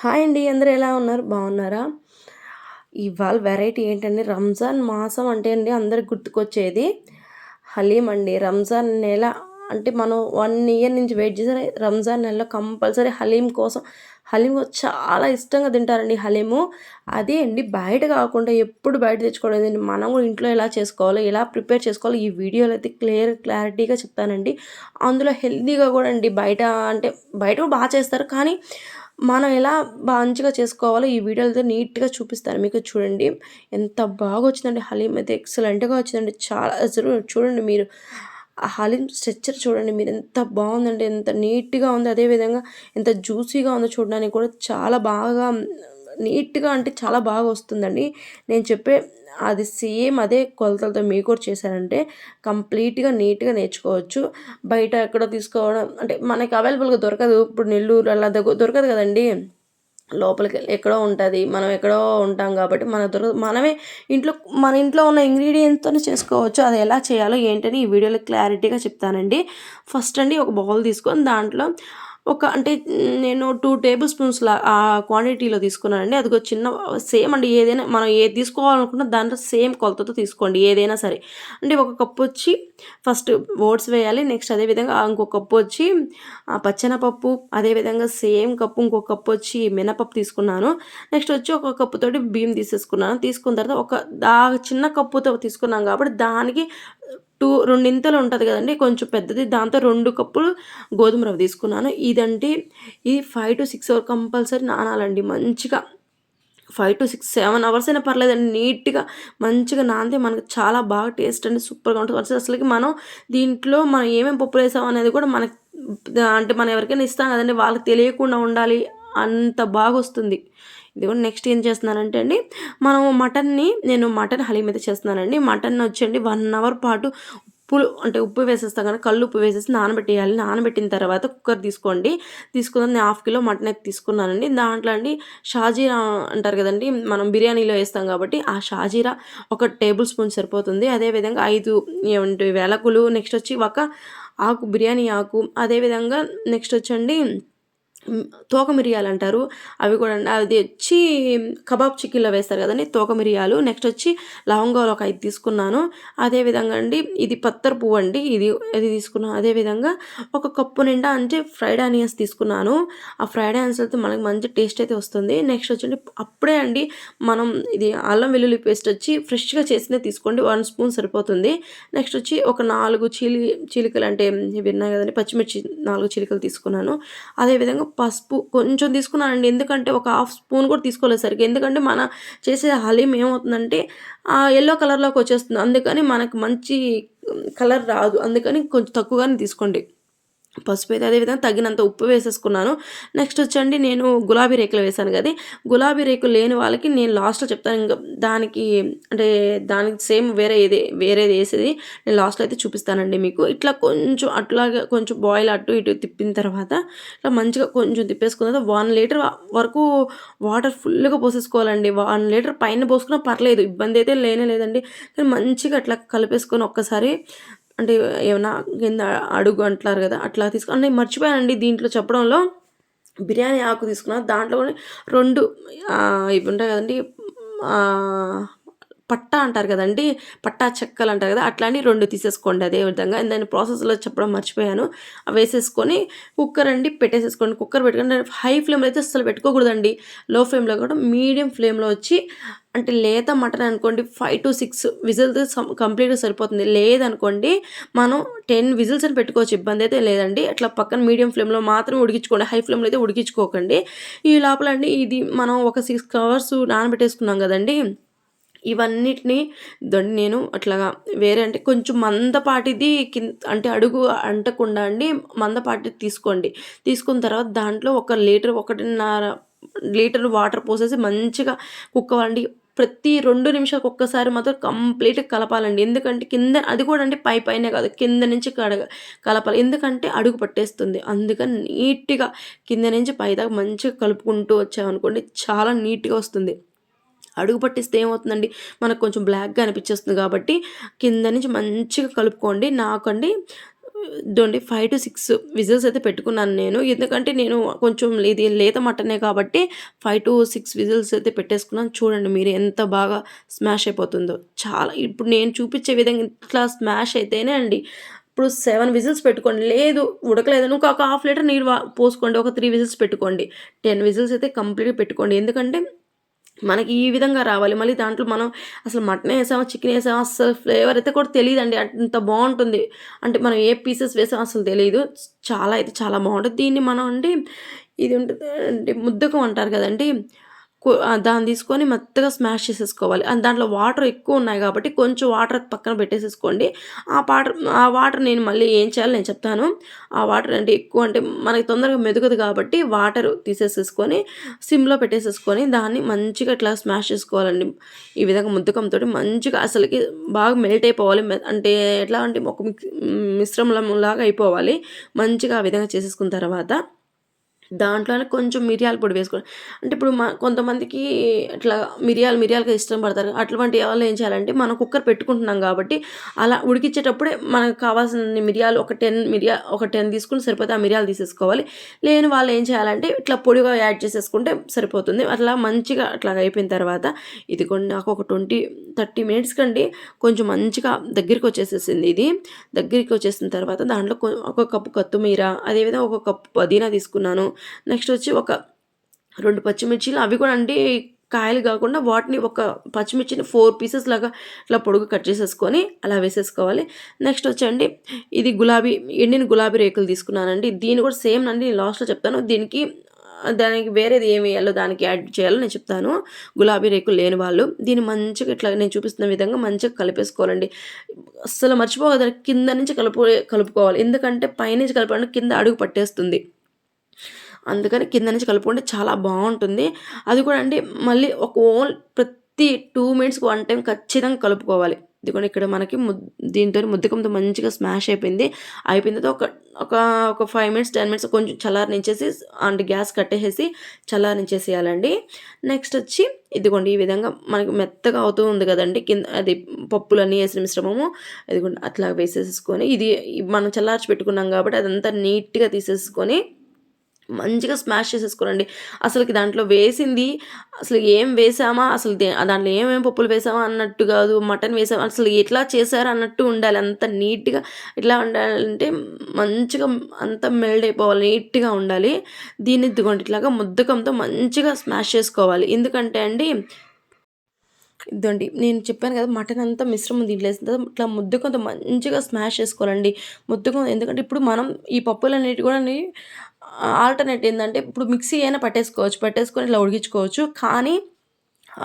Hi అండి అందరూ ఎలా ఉన్నారు? బాగున్నారా? ఇవాళ వెరైటీ ఏంటంటే రంజాన్ మాసం అంటే అండి అందరికి గుర్తుకొచ్చేది. హలీం అండి. రంజాన్ నెల అంటే మనం వన్ ఇయర్ నుంచి వెయిట్ చేసే రంజాన్ నెలలో కంపల్సరీ హలీం కోసం హలీం చాలా ఇష్టంగా తింటారండి హలీము. అదే అండి బయట కాకుండా ఎప్పుడు బయట తెచ్చుకోవడం మనం కూడా ఇంట్లో ఎలా చేసుకోవాలో ఎలా ప్రిపేర్ చేసుకోవాలో ఈ వీడియోలో అయితే క్లియర్ క్లారిటీగా చెప్తానండి. అందులో హెల్తీగా కూడా అండి బయట అంటే బయట కూడా బాగా చేస్తారు కానీ మనం ఎలా మంచిగా చేసుకోవాలో ఈ వీడియోలతో నీట్గా చూపిస్తాను. మీకు చూడండి. ఎంత బాగా వచ్చిందండి హలీం అయితే ఎక్సలెంట్గా వచ్చిందండి. చాలా అసలు చూడండి మీరు. ఆ హలీం స్ట్రెచ్చర్ చూడండి మీరు. ఎంత బాగుందండి. ఎంత నీట్గా ఉంది. అదేవిధంగా ఎంత జ్యూసీగా ఉందో చూడడానికి కూడా. చాలా బాగా నీట్గా అంటే చాలా బాగా వస్తుందండి. నేను చెప్పే అది సేమ్ అదే కొలతలతో మీకు కూడా చేశారంటే కంప్లీట్గా నీట్గా నేర్చుకోవచ్చు. బయట ఎక్కడో తీసుకోవడం అంటే మనకి అవైలబుల్గా దొరకదు. ఇప్పుడు నెల్లూరు అలా దొరకదు కదండి. లోపలికి ఎక్కడో ఉంటుంది. మనం ఎక్కడో ఉంటాం కాబట్టి మన దొరక మనమే ఇంట్లో మన ఇంట్లో ఉన్న ఇంగ్రీడియంట్స్తోనే చేసుకోవచ్చు. అది ఎలా చేయాలో ఏంటని ఈ వీడియోలో క్లారిటీగా చెప్తానండి. ఫస్ట్ అండి ఒక బౌల్ తీసుకొని దాంట్లో ఒక అంటే నేను టూ టేబుల్ స్పూన్స్లా ఆ క్వాంటిటీలో తీసుకున్నానండి. అది ఒక చిన్న సేమ్ అండి. ఏదైనా మనం ఏది తీసుకోవాలనుకున్నా దాంట్లో సేమ్ కొలతతో తీసుకోండి. ఏదైనా సరే. అంటే ఒక కప్పు వచ్చి ఫస్ట్ ఓట్స్ వేయాలి. నెక్స్ట్ అదేవిధంగా ఇంకొక కప్పు వచ్చి పచ్చెనపప్పు. అదేవిధంగా సేమ్ కప్పు ఇంకొక కప్పు వచ్చి మినపప్పు తీసుకున్నాను. నెక్స్ట్ వచ్చి ఒక కప్పుతోటి బియ్యం తీసేసుకున్నాను. తీసుకున్న తర్వాత ఒక దా చిన్న కప్పుతో తీసుకున్నాం కాబట్టి దానికి టూ రెండింతలు ఉంటుంది కదండి కొంచెం పెద్దది. దాంతో రెండు కప్పులు గోధుమ రవ్వ తీసుకున్నాను. ఇదంటే ఇది five to six hour compulsory నానాలండి. మంచిగా five to six seven hours అయినా పర్లేదండి. నీట్గా మంచిగా నానితే మనకు చాలా బాగా టేస్ట్ అండి. సూపర్గా ఉంటుంది. అసలుకి మనం దీంట్లో మనం ఏమేమి పప్పులు వేసాం అనేది కూడా మనకి అంటే మనం ఎవరికైనా ఇస్తాం కదండి. వాళ్ళకి తెలియకుండా ఉండాలి. అంత బాగా వస్తుంది. ఇదిగోండి నెక్స్ట్ ఏం చేస్తున్నానంటే అండి మనం మటన్ని నేను మటన్ హలీం అయితే చేస్తున్నానండి. మటన్ వచ్చండి వన్ అవర్ పాటు ఉప్పులు అంటే ఉప్పు వేసేస్తాం కానీ కళ్ళు ఉప్పు వేసేసి నానబెట్టేయాలి. నానబెట్టిన తర్వాత కుక్కర్ తీసుకోండి. తీసుకున్న నేను హాఫ్ కిలో మటన్ అయితే తీసుకున్నానండి. దాంట్లో అండి షాజీరా అంటారు కదండి మనం బిర్యానీలో వేస్తాం కాబట్టి ఆ షాజీరా ఒక టేబుల్ స్పూన్ సరిపోతుంది. అదేవిధంగా ఐదు ఏమంటే వెలకులు నెక్స్ట్ వచ్చి ఒక ఆకు బిర్యానీ ఆకు. అదేవిధంగా నెక్స్ట్ వచ్చండి తోక మిరియాలు అంటారు. అవి కూడా అది వచ్చి కబాబ్ చికెన్లో వేస్తారు కదండి తోక మిరియాలు. నెక్స్ట్ వచ్చి లవంగాలు ఒక ఐదు తీసుకున్నాను. అదేవిధంగా అండి ఇది పత్తర పువ్వు అండి. ఇది ఇది తీసుకున్నాను. అదేవిధంగా ఒక కప్పు నిండా అంటే ఫ్రైడ్ ఆనియన్స్ తీసుకున్నాను. ఆ ఫ్రైడ్ ఆనియన్స్ అయితే మనకి మంచి టేస్ట్ అయితే వస్తుంది. నెక్స్ట్ వచ్చి అప్పుడే అండి మనం ఇది అల్లం వెల్లుల్లి పేస్ట్ వచ్చి ఫ్రెష్గా చేసినే తీసుకోండి. వన్ స్పూన్ సరిపోతుంది. నెక్స్ట్ వచ్చి ఒక నాలుగు చీలి చీలికలు అంటే విన్నాయి కదండి పచ్చిమిర్చి నాలుగు చీలికలు తీసుకున్నాను. అదేవిధంగా పసుపు కొంచెం తీసుకున్నానండి. ఎందుకంటే ఒక హాఫ్ స్పూన్ కూడా తీసుకోలేదు సరిగ్గా. ఎందుకంటే మన చేసే హలీం ఏమవుతుందంటే ఎల్లో కలర్లోకి వచ్చేస్తుంది. అందుకని మనకు మంచి కలర్ రాదు. అందుకని కొంచెం తక్కువగానే తీసుకోండి. పసుపు అయితే అదేవిధంగా తగినంత ఉప్పు వేసేసుకున్నాను. నెక్స్ట్ వచ్చండి నేను గులాబీ రేకులు వేసాను కదా గులాబీ రేకులు లేని వాళ్ళకి నేను లాస్ట్లో చెప్తాను ఇంకా దానికి అంటే దానికి సేమ్ వేరే ఏది వేరేది వేసేది నేను లాస్ట్లో అయితే చూపిస్తానండి మీకు. ఇట్లా కొంచెం అట్లాగే కొంచెం బాయిల్ అటు ఇటు తిప్పిన తర్వాత ఇట్లా మంచిగా కొంచెం తిప్పేసుకున్న తర్వాత వన్ లీటర్ వరకు వాటర్ ఫుల్గా పోసేసుకోవాలండి. వన్ లీటర్ పైన పోసుకున్నా పర్లేదు ఇబ్బంది అయితే లేనే లేదండి. కానీ మంచిగా అట్లా కలిపేసుకొని ఒక్కసారి అంటే ఏమన్నా కింద అడుగు అంటారు కదా అట్లా తీసుకుని నేను మర్చిపోయానండి దీంట్లో చెప్పడంలో. బిర్యానీ ఆకు తీసుకున్నా దాంట్లో కూడా రెండు ఇవి ఉంటాయి కదండి పట్టా అంటారు కదండి పట్టా చెక్కలు అంటారు కదా అట్లాంటి రెండు తీసేసుకోండి అదే విధంగా. దాని ప్రాసెస్లో చెప్పడం మర్చిపోయాను. అవి వేసేసుకొని కుక్కర్ అండి పెట్టేసేసుకోండి. కుక్కర్ పెట్టుకొని హై ఫ్లేమ్లో అయితే అసలు పెట్టుకోకూడదండి. లో ఫ్లేమ్లో కూడా మీడియం ఫ్లేమ్లో వచ్చి అంటే లేత మటన్ అనుకోండి ఫైవ్ టు సిక్స్ విజిల్స్ కంప్లీట్గా సరిపోతుంది. లేదనుకోండి మనం టెన్ విజిల్స్ అని పెట్టుకోవచ్చు ఇబ్బంది అయితే లేదండి. అట్లా పక్కన మీడియం ఫ్లేమ్లో మాత్రం ఉడికించుకోండి. హై ఫ్లేమ్లో అయితే ఉడికించుకోకండి. ఈ లోపల అండి ఇది మనం ఒక సిక్స్ కవర్స్ నానబెట్టేసుకున్నాం కదండి. ఇవన్నిటిని దండి నేను అట్లాగా వేరే అంటే కొంచెం మందపాటిది కింద అంటే అడుగు అంటకుండా అండి మందపాటి తీసుకోండి. తీసుకున్న తర్వాత దాంట్లో ఒక లీటర్ ఒకటిన్నర లీటర్ వాటర్ పోసేసి మంచిగా కుక్క వండి ప్రతి రెండు నిమిషాలకు ఒక్కసారి మాత్రం కంప్లీట్గా కలపాలండి. ఎందుకంటే కింద అది కూడా అంటే పై పైనే కాదు కింద నుంచి కడగ కలపాలి. ఎందుకంటే అడుగు పట్టేస్తుంది. అందుకని నీట్గా కింద నుంచి పైదాకా మంచిగా కలుపుకుంటూ వచ్చామనుకోండి చాలా నీట్గా వస్తుంది. అడుగు పట్టిస్తే ఏమవుతుందండి? మనకు కొంచెం బ్లాక్గా అనిపించేస్తుంది కాబట్టి కింద నుంచి మంచిగా కలుపుకోండి. నాకండి ఇదండి ఫైవ్ టు సిక్స్ విజిల్స్ అయితే పెట్టుకున్నాను నేను. ఎందుకంటే నేను కొంచెం ఇది లేత మటనే కాబట్టి ఫైవ్ టు సిక్స్ విజిల్స్ అయితే పెట్టేసుకున్నాను. చూడండి మీరు ఎంత బాగా స్మాష్ అయిపోతుందో. చాలా ఇప్పుడు నేను చూపించే విధంగా ఇట్లా స్మాష్ అయితేనే అండి. ఇప్పుడు సెవెన్ విజిల్స్ పెట్టుకోండి. లేదు ఉడకలేదు. ఇంకా ఒక హాఫ్ లీటర్ నీరు పోసుకోండి. ఒక త్రీ విజిల్స్ పెట్టుకోండి. టెన్ విజిల్స్ అయితే కంప్లీట్గా పెట్టుకోండి. ఎందుకంటే మనకి ఈ విధంగా రావాలి. మళ్ళీ దాంట్లో మనం అసలు మటన్ వేసామా చికెన్ వేసామా అసలు ఫ్లేవర్ అయితే కూడా తెలియదండి అంత బాగుంటుంది. అంటే మనం ఏ పీసెస్ వేసామో అసలు తెలియదు చాలా అయితే చాలా బాగుంటుంది. దీన్ని మనం అండి ఇది ఉంటుంది అంటే ముద్దకం అంటారు కదండి. దాన్ని తీసుకొని మెత్తగా స్మాష్ చేసేసుకోవాలి. అండ్ దాంట్లో వాటర్ ఎక్కువ ఉన్నాయి కాబట్టి కొంచెం వాటర్ పక్కన పెట్టేసేసుకోండి. ఆ వాటర్ ఆ వాటర్ నేను మళ్ళీ ఏం చేయాలి నేను చెప్తాను. ఆ వాటర్ అంటే ఎక్కువ అంటే మనకి తొందరగా మెదుగుదు కాబట్టి వాటర్ తీసేసేసుకొని సిమ్లో పెట్టేసేసుకొని దాన్ని మంచిగా ఇట్లా స్మాష్ చేసుకోవాలండి. ఈ విధంగా ముద్దకంతో మంచిగా అసలుకి బాగా మెల్ట్ అయిపోవాలి. అంటే ఎట్లా అంటే ఒక మిశ్రమం లాగా అయిపోవాలి. మంచిగా ఆ విధంగా చేసేసుకున్న తర్వాత దాంట్లోనే కొంచెం మిరియాల పొడి వేసుకోవాలి అంటే ఇప్పుడు మా కొంతమందికి అట్లా మిరియాలు మిరియాలుగా ఇష్టం పడతారు. అటువంటి వాళ్ళు ఏం చేయాలంటే మనం కుక్కర్ పెట్టుకుంటున్నాం కాబట్టి అలా ఉడికించేటప్పుడే మనకు కావాల్సిన మిరియాలు ఒక టెన్ మిరియా ఒక టెన్ తీసుకుని సరిపోతే ఆ మిరియాలు తీసేసుకోవాలి. లేని వాళ్ళు ఏం చేయాలంటే ఇట్లా పొడిగా యాడ్ చేసేసుకుంటే సరిపోతుంది. అట్లా మంచిగా అట్లా అయిపోయిన తర్వాత ఇది కొన్ని నాకు ఒక ట్వంటీ థర్టీ మినిట్స్ కండి కొంచెం మంచిగా దగ్గరికి వచ్చేసేసింది ఇది. దగ్గరికి వచ్చేసిన తర్వాత దాంట్లో ఒక కప్పు కొత్తిమీర అదేవిధంగా ఒక కప్పు పుదీనా తీసుకున్నాను. నెక్స్ట్ వచ్చి ఒక రెండు పచ్చిమిర్చిలు. అవి కూడా అంటే కాయలు కాకుండా వాటిని ఒక పచ్చిమిర్చిని ఫోర్ పీసెస్ లాగా ఇట్లా పొడుగు కట్ చేసేసుకొని అలా వేసేసుకోవాలి. నెక్స్ట్ వచ్చండి ఇది గులాబీ ఎండిన గులాబీ రేకులు తీసుకున్నానండి. దీన్ని కూడా సేమ్ అండి లాస్ట్లో చెప్తాను. దీనికి దానికి వేరేది ఏమి వేయాలో దానికి యాడ్ చేయాలో నేను చెప్తాను. గులాబీ రేకులు లేని వాళ్ళు దీన్ని మంచిగా ఇట్లా నేను చూపిస్తున్న విధంగా మంచిగా కలిపేసుకోవాలండి. అస్సలు మర్చిపోగలరు కింద నుంచి కలుపు కలుపుకోవాలి. ఎందుకంటే పైనుంచి కలపడానికి కింద అడుగు పట్టేస్తుంది. అందుకని కింద నుంచి కలుపుకుంటే చాలా బాగుంటుంది. అది కూడా అండి మళ్ళీ ఒక ఓన్ ప్రతి టూ మినిట్స్కి వన్ టైం ఖచ్చితంగా కలుపుకోవాలి. ఇదిగోండి ఇక్కడ మనకి ము దీంతో ముద్దకంతో మంచిగా స్మాష్ అయిపోయింది. అయిపోయిన తర్వాత ఒక ఒక ఒక ఫైవ్ మినిట్స్ టెన్ మినిట్స్ కొంచెం చల్లారనించేసి అంటే గ్యాస్ కట్టేసేసి చల్లారనించేసేయాలండి నెక్స్ట్ వచ్చి ఇదిగోండి ఈ విధంగా మనకి మెత్తగా అవుతూ ఉంది కదండి కింద అది పప్పులన్నీ వేసిన మిశ్రమము. ఇదిగోండి అట్లా వేసేసుకొని ఇది మనం చల్లార్చి పెట్టుకున్నాం కాబట్టి అదంతా నీట్గా తీసేసుకొని మంచిగా స్మాష్ చేసేసుకోనండి. అసలుకి దాంట్లో వేసింది అసలు ఏం వేసామా అసలు దాంట్లో ఏమేమి పప్పులు వేసామా అన్నట్టు కాదు మటన్ వేసామా అసలు ఎట్లా చేశారు అన్నట్టు ఉండాలి. అంత నీట్గా ఎట్లా ఉండాలంటే మంచిగా అంత మెల్డ్ అయిపోవాలి నీట్గా ఉండాలి. దీన్ని ఇదిగోండి ఇట్లాగా ముద్దకంతో మంచిగా స్మాష్ చేసుకోవాలి. ఎందుకంటే అండి ఇదండి నేను చెప్పాను కదా మటన్ అంతా మిశ్రమం దీంట్లో వేసిన ఇట్లా ముద్దకంతో మంచిగా స్మాష్ చేసుకోవాలండి. ముద్దకం ఎందుకంటే ఇప్పుడు మనం ఈ పప్పులు అనేవి కూడా ఆల్టర్నేట్ ఏంటంటే ఇప్పుడు మిక్సీ అయినా పట్టేసుకోవచ్చు పట్టేసుకొని ఇట్లా ఉడికించుకోవచ్చు. కానీ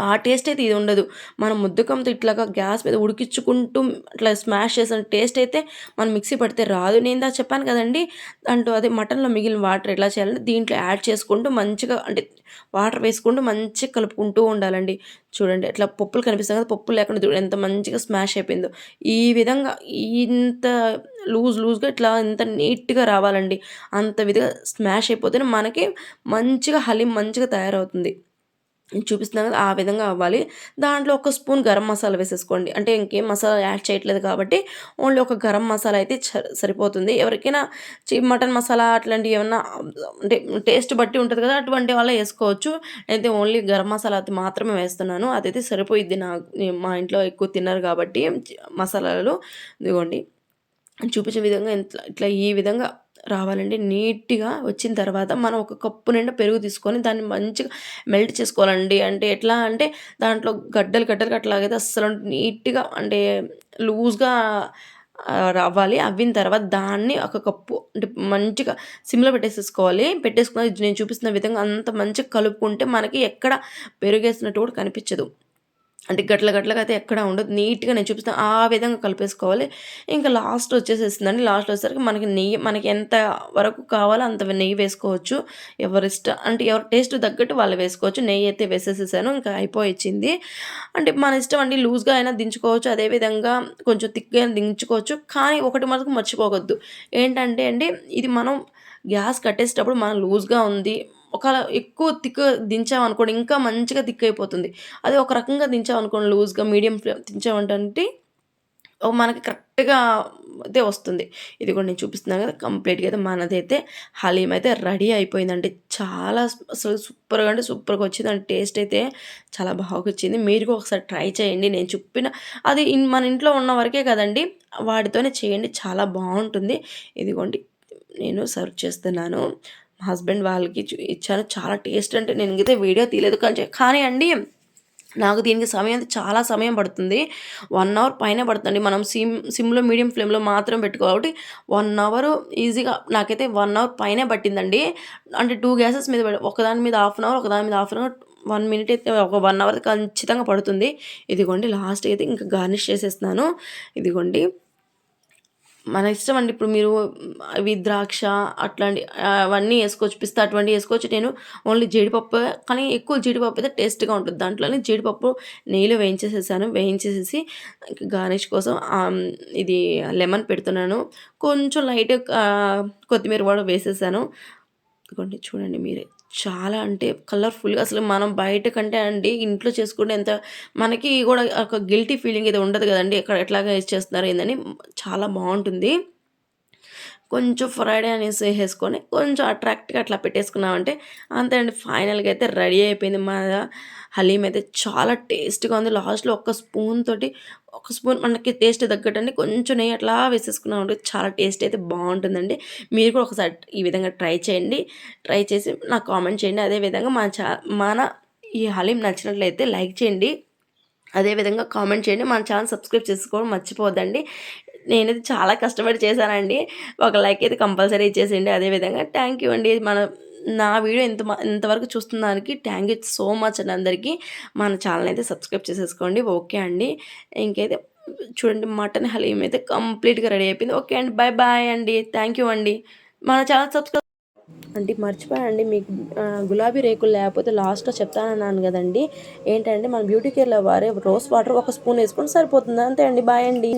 ఆ టేస్ట్ అయితే ఇది ఉండదు. మనం ముద్దకంతో ఇట్లాగా గ్యాస్ మీద ఉడికించుకుంటూ అట్లా స్మాష్ చేసిన టేస్ట్ అయితే మనం మిక్సీ పడితే రాదు. నేను దా చెప్పాను కదండి దాంట్లో అదే మటన్లో మిగిలిన వాటర్ ఎలా చేయాలంటే దీంట్లో యాడ్ చేసుకుంటూ మంచిగా అంటే వాటర్ వేసుకుంటూ మంచిగా కలుపుకుంటూ ఉండాలండి. చూడండి అట్లా పప్పులు కనిపిస్తాయి కదా పప్పులు లేకుండా చూడండి ఎంత మంచిగా స్మాష్ అయిపోయిందో. ఈ విధంగా ఇంత లూజ్ లూజ్గా ఇట్లా ఇంత నీట్గా రావాలండి. అంత విధంగా స్మాష్ అయిపోతేనే మనకి మంచిగా హలీం మంచిగా తయారవుతుంది. చూపిస్తున్నాను కదా ఆ విధంగా అవ్వాలి. దాంట్లో ఒక స్పూన్ గరం మసాలా వేసేసుకోండి. అంటే ఇంకేం మసాలా యాడ్ చేయట్లేదు కాబట్టి ఓన్లీ ఒక గరం మసాలా అయితే సరిపోతుంది. ఎవరికైనా మటన్ మసాలా అట్లాంటివి ఏమన్నా అంటే టేస్ట్ బట్టి ఉంటుంది కదా అటువంటి వల్ల వేసుకోవచ్చు. అయితే ఓన్లీ గరం మసాలా అది మాత్రమే వేస్తున్నాను. అదైతే సరిపోయిద్ది నా మా ఇంట్లో ఎక్కువ తిన్నారు కాబట్టి మసాలాలు ఇదిగోండి. చూపించే విధంగా ఇట్లా ఈ విధంగా రావాలండి. నీట్గా వచ్చిన తర్వాత మనం ఒక కప్పు నిండా పెరుగు తీసుకొని దాన్ని మంచిగా మెల్ట్ చేసుకోవాలండి. అంటే ఎట్లా అంటే దాంట్లో గడ్డలు గడ్డలు అట్లాగైతే అస్సలు నీట్గా అంటే లూజ్గా రావాలి. అవ్విన తర్వాత దాన్ని ఒక కప్పు అంటే మంచిగా సిమ్లో పెట్టేసేసుకోవాలి. పెట్టేసుకున్న నేను చూపిస్తున్న విధంగా అంత మంచిగా కలుపుకుంటే మనకి ఎక్కడ పెరుగేసినట్టు కూడా కనిపించదు. అంటే గట్ల గట్లగా అయితే ఎక్కడ ఉండదు. నీట్గా నేను చూపిస్తాను ఆ విధంగా కలిపేసుకోవాలి. ఇంకా లాస్ట్ వచ్చేసేసిందండి. లాస్ట్ వచ్చేసరికి మనకి నెయ్యి మనకి ఎంత వరకు కావాలో అంత నెయ్యి వేసుకోవచ్చు. ఎవరి ఇష్టం అంటే ఎవరి టేస్ట్ తగ్గట్టు వాళ్ళు వేసుకోవచ్చు. నెయ్యి అయితే వేసేసేసాను ఇంకా అయిపోయింది అంటే మన ఇష్టం అండి లూజ్గా అయినా దించుకోవచ్చు. అదేవిధంగా కొంచెం థిక్గా దించుకోవచ్చు. కానీ ఒకటి మనకు మర్చిపోవద్దు. ఏంటంటే అండి ఇది మనం గ్యాస్ కట్టేసేటప్పుడు మనం లూజ్గా ఉంది ఒకవేళ ఎక్కువ దిక్కు దించామనుకోండి ఇంకా మంచిగా థిక్ అయిపోతుంది అదే ఒక రకంగా దించామనుకోండి లూజ్గా మీడియం దించామంటే మనకి కరెక్ట్‌గా అయితే వస్తుంది. ఇది కూడా నేను చూపిస్తున్నాను కదా! కంప్లీట్‌గా అయితే మనదైతే హలీం అయితే రెడీ అయిపోయిందండి. చాలా అసలు సూపర్‌గా అంటే సూపర్‌గా వచ్చింది వచ్చిందండి. టేస్ట్ అయితే చాలా బాగా వచ్చింది మీరు కూడా ఒకసారి ట్రై చేయండి. నేను చెప్పిన అది మన ఇంట్లో ఉన్న వరకే కదండీ! వాటితోనే చేయండి. చాలా బాగుంటుంది ఇదిగోండి నేను సర్వ్ చేస్తున్నాను. హస్బెండ్ వాళ్ళకి ఇచ్చాను. చాలా టేస్ట్ అంటే నేనైతే వీడియో తీయలేదు. కానీ కానీ అండి నాకు దీనికి సమయం అయితే చాలా సమయం పడుతుంది. వన్ అవర్ పైనే పడుతుంది మనం సిమ్ సిమ్‌లో మీడియం ఫ్లేమ్‌లో మాత్రం పెట్టుకోవాలి వన్ అవర్ ఈజీగా నాకైతే వన్ అవర్ పైనే పట్టిందండి. అంటే టూ గ్యాసెస్ మీద ఒకదాని మీద హాఫ్ అన్ అవర్, ఒకదాని మీద half an hour one minute అయితే ఒక వన్ అవర్ ఖచ్చితంగా పడుతుంది. ఇదిగోండి లాస్ట్ అయితే ఇంకా గార్నిష్ చేసేస్తున్నాను. ఇదిగోండి మన ఇష్టం అండి. ఇప్పుడు మీరు అవి ద్రాక్ష అట్లాంటి అవన్నీ వేసుకోవచ్చు పిస్తా అటువంటివి వేసుకోవచ్చు నేను ఓన్లీ జీడిపప్పు కానీ ఎక్కువ జీడిపప్పు అయితే టేస్ట్‌గా ఉంటుంది. దాంట్లోనే జీడిపప్పు నెయ్యిలో వేయించేసేసాను. వేయించేసేసి గార్నిష్ కోసం ఇది లెమన్ పెడుతున్నాను. కొంచెం లైట్ కొత్తిమీర కూడా వేసేసాను. చూడండి మీరే. చాలా అంటే కలర్‌ఫుల్‌గా అసలు మనం బయట కంటే అండి ఇంట్లో చేసుకుంటే ఎంత మనకి కూడా ఒక గిల్టీ ఫీలింగ్ అయితే ఉండదు కదండి ఎక్కడ ఎట్లాగా చేస్తున్నారు ఏందని చాలా బాగుంటుంది కొంచెం ఫ్రైడే అనేసి వేసుకొని కొంచెం అట్రాక్ట్‌గా అట్లా పెట్టేసుకున్నామంటే అంతే అండి. ఫైనల్‌గా అయితే రెడీ అయిపోయింది మన హలీం అయితే చాలా టేస్ట్‌గా ఉంది. లాస్ట్‌లో ఒక్క స్పూన్ తోటి ఒక స్పూన్ మనకి టేస్ట్ తగ్గట్టండి కొంచెం నెయ్యి అట్లా వేసేసుకున్నామంటే చాలా టేస్ట్ అయితే బాగుంటుందండి మీరు కూడా ఒకసారి ఈ విధంగా ట్రై చేయండి. ట్రై చేసి నాకు కామెంట్ చేయండి. అదే విధంగా మన చా మన ఈ హలీం నచ్చినట్లయితే లైక్ చేయండి. అదే విధంగా కామెంట్ చేయండి. మన ఛానల్ సబ్స్క్రైబ్ చేసుకోవడం మర్చిపోవద్దండి. నేనైతే చాలా కష్టపడి చేశానండి. ఒక లైక్ అయితే కంపల్సరీ ఇచ్చేసేయండి. అదే విధంగా థ్యాంక్ యూ అండి. మన నా వీడియో ఇంత ఇంతవరకు చూస్తున్న దానికి థ్యాంక్ యూ సో మచ్ అండి అందరికీ. మన ఛానల్ అయితే సబ్స్క్రైబ్ చేసేసుకోండి. ఓకే అండి. ఇంకైతే చూడండి మటన్ హలీం అయితే కంప్లీట్‌గా రెడీ అయిపోయింది. ఓకే అండి. బై బాయ్ అండి. థ్యాంక్ యూ అండి. మన ఛానల్ సబ్స్క్రైబ్ అంటే మర్చిపోయానండి మీకు గులాబీ రేకులు లేకపోతే లాస్ట్‌లో చెప్తానన్నాను కదండి ఏంటంటే మన బ్యూటీ కేర్‌లో వారే రోజ్ వాటర్ ఒక స్పూన్ ఏసుకుంటే సరిపోతుంది. అంతే అండి. బాయ్ అండి.